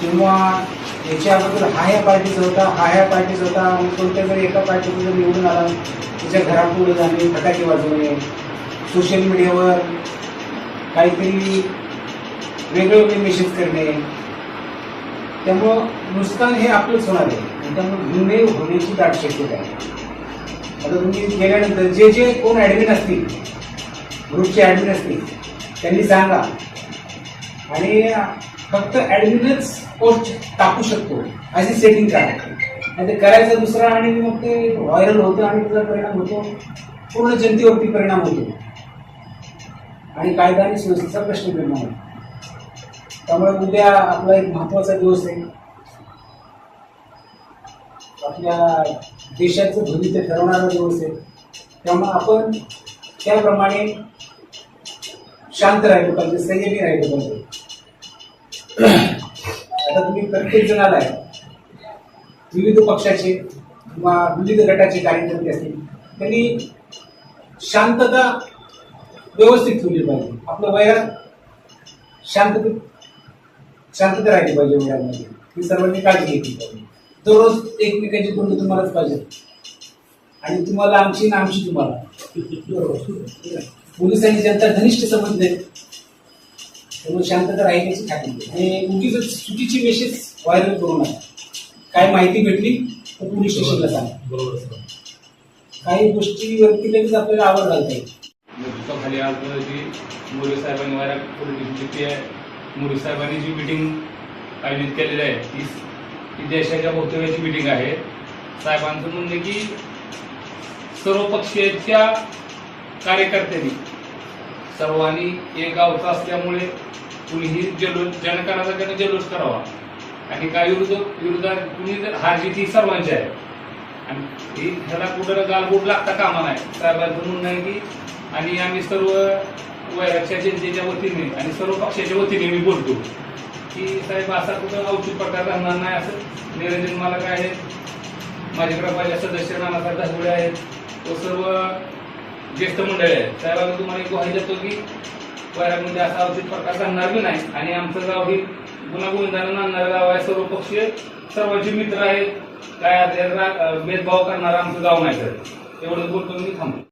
किंवा याच्या अगोदर हा ह्या पार्टीचा होता हा ह्या पार्टीचा होता आणि कोणत्या जर एका पार्टीतून जर निवडून आला त्याच्या घरापुढे जाणे फटाके वाजवणे सोशल मीडियावर काहीतरी वेगळे वेगळे मेसेज करणे. त्यामुळं नुकसान हे आपलंच होणार आहे. आणि त्यामुळे गुन्हे होण्याची दाट शक्यता आहे. आता तुम्ही गेल्यानंतर जे जे कोण ॲडमिन असतील ग्रुपचे ॲडमिन असतील त्यांनी सांगा. आणि फक्त ऍडमिनच पोस्ट टाकू शकतो अशी सेटिंग करायची आणि ते करायचं दुसरा आणि मग ते व्हायरल होतं आणि त्याचा परिणाम होतो. पूर्ण जनतेवरती परिणाम होतो. आणि कायदा आणि सुव्यवस्थेचा प्रश्न निर्माण होतो. त्यामुळे उद्या आपला एक महत्त्वाचा दिवस आहे. आपल्या देशाचं भविष्य ठरवणारा दिवस आहे. त्यामुळे आपण त्याप्रमाणे शांत राहिलो पाहिजे संयमी राहिलो पाहिजे. आता तुम्ही प्रत्येक जणाला विविध पक्षाचे किंवा विविध गटाचे कार्यकर्ते असतील त्यांनी शांतता व्यवस्थित ठेवली पाहिजे. आपलं वयात शांतता शांतता राहिली पाहिजे वयामध्ये. ही सर्वांनी काळजी घेतली पाहिजे. दररोज एकमेकांची तोंड तुम्हालाच पाहिजे. आणि तुम्हाला आमची ना आमची तुम्हाला. पोलिसांनी जनता घनिष्ठ संबंध आहे त्यामुळे शांतता राहिल्याची खात्री. आणि उगीच चुकीची मेसेज व्हायरल करू नका काय माहिती भेटली तर पोलीस स्टेशनला सांगा. बरोबर सर काही गोष्टीवरती लगेच आपल्याला आवड घालता येईल. नेतृत्वाखाली आज जी मोरे साहेबांनी वायरा पोलिटिक्सची ती आहे. मोरे साहेबांनी जी मिटिंग आयोजित केलेली आहे ती ती देशाच्या भोवतव्याची मिटिंग आहे. साहेबांचं म्हणणं की सर्व पक्षीयच्या कार्यकर्त्यांनी सर्वांनी एक गावचा असल्यामुळे कुणीही जल्लोष जनकाराचा त्यानं जल्लोष करावा. आणि काय विरुद्ध विरोधात कुणी जर हारजीत ही सर्वांची आहे. आणि ही ह्याला कुठं गालबोट लागता कामा नाही. साहेबांचं म्हणणं आहे की आणि आम्ही सर्व वैराच्या जनतेच्या वतीने आणि सर्व पक्षाच्या वतीने मी बोलतो की साहेब असा कुठं औषध प्रकार राहणार नाही. असं निरंजन मालक आहेत. माझे माझ्या सदस्य नानासाहेब दासगुडे आहेत. तो सर्व ज्येष्ठ मंडळी आहेत. मी तुम्हाला एक ग्वाही देतो की वयामध्ये असा औषध प्रकार सांगणार बी नाही आणि आमचं गाव हे गुणागोविंदानं आणणारं गाव आहे. सर्व पक्षीय सर्वांचे मित्र आहेत. काय रा- भेदभाव करणारा आमचं गाव नाही तर. एवढंच बोलतो मी थांबतो.